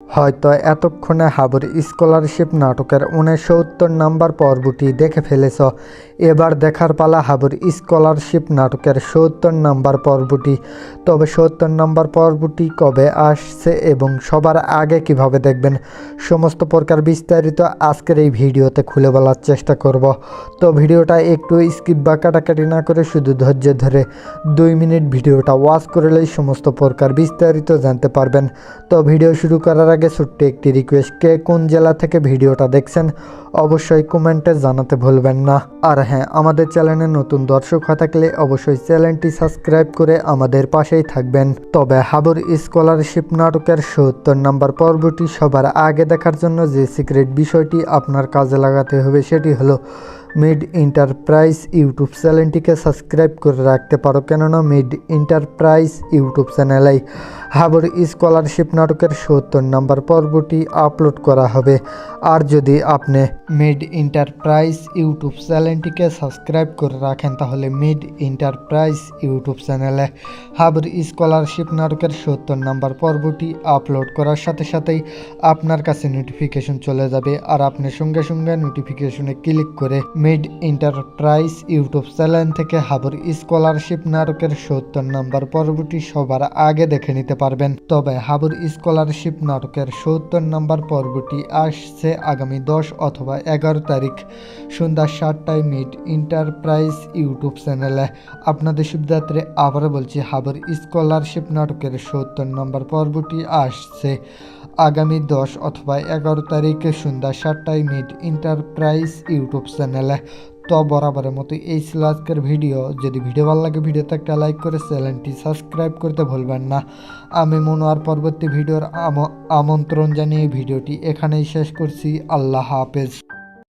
হয়তো এতক্ষণে হাবুর স্কলারশিপ নাটকের উনসত্তর নাম্বার পর্বটি দেখে ফেলেছ। এবার দেখার পালা হাবুর স্কলারশিপ নাটকের সত্তর নাম্বার পর্বটি। তবে সত্তর নাম্বার পর্বটি কবে আসছে এবং সবার আগে কীভাবে দেখবেন, সমস্ত প্রকার বিস্তারিত আজকের এই ভিডিওতে খুলে বলার চেষ্টা করব। তো ভিডিওটা একটু স্কিপ বা কাটাকাটি না করে শুধু ধৈর্য ধরে দুই মিনিট ভিডিওটা ওয়াচ করলেই সমস্ত প্রকার বিস্তারিত জানতে পারবেন। তো ভিডিও শুরু করার আগে ছোট্ট একটি রিকোয়েস্ট কে কোন জেলা থেকে ভিডিওটা দেখছেন, অবশ্যই কমেন্টে জানাতে ভুলবেন না। আর হ্যাঁ আমাদের চ্যানেলে নতুন দর্শক হয়ে থাকলে অবশ্যই চ্যানেলটি সাবস্ক্রাইব করে আমাদের পাশেই থাকবেন। তবে হাবুর স্কলারশিপ নাটকের সত্তর নাম্বার পর্বটি সবার আগে দেখার জন্য যে সিক্রেট বিষয়টি আপনার কাজে লাগাতে হবে সেটি হলো মিড এন্টারপ্রাইজ ইউটিউব চ্যানেলটিকে সাবস্ক্রাইব করে রাখতে পারো। কেননা মিড এন্টারপ্রাইজ ইউটিউব চ্যানেলেই হাবর স্কলারশিপ নাটকের সত্তর নাম্বার পর্বটি আপলোড করা হবে। আর যদি আপনি মিড এন্টারপ্রাইজ ইউটিউব চ্যানেলটিকে সাবস্ক্রাইব করে রাখেন, তাহলে মিড এন্টারপ্রাইজ ইউটিউব চ্যানেলে হাবর স্কলারশিপ নাটকের সত্তর নাম্বার পর্বটি আপলোড করার সাথে সাথেই আপনার কাছে নোটিফিকেশন চলে যাবে। আর আপনি সঙ্গে সঙ্গে নোটিফিকেশনে ক্লিক করে মিড এন্টারপ্রাইজ ইউটিউব চ্যানেল থেকে হাবুর স্কলারশিপ নাটকের সত্তর নাম্বার পর্বটি সবার আগে দেখে নিতে পারবেন। তবে হাবুর স্কলারশিপ নাটকের সত্তর নাম্বার পর্বটি আসছে আগামী দশ অথবা এগারো তারিখ সন্ধ্যা সাতটায় মিড এন্টারপ্রাইজ ইউটিউব চ্যানেলে। আপনাদের সুবিধার্থে আবারও বলছি, হাবুর স্কলারশিপ নাটকের সত্তর নম্বর পর্বটি আসছে আগামী দশ অথবা এগারো তারিখে সন্ধ্যা সাতটায় মিড ইন্টারপ্রাইজ ইউটিউব চ্যানেলে। তো বরাবরের মতো এই ছিল আজকের ভিডিও। যদি ভিডিও ভালো লাগে, ভিডিওতে একটা লাইক করে চ্যানেলটি সাবস্ক্রাইব করতে ভুলবেন না। আমি মনোয়ার পরবর্তী ভিডিওর আম- আমন্ত্রণ জানিয়ে ভিডিওটি এখানেই শেষ করছি। আল্লাহ হাফেজ।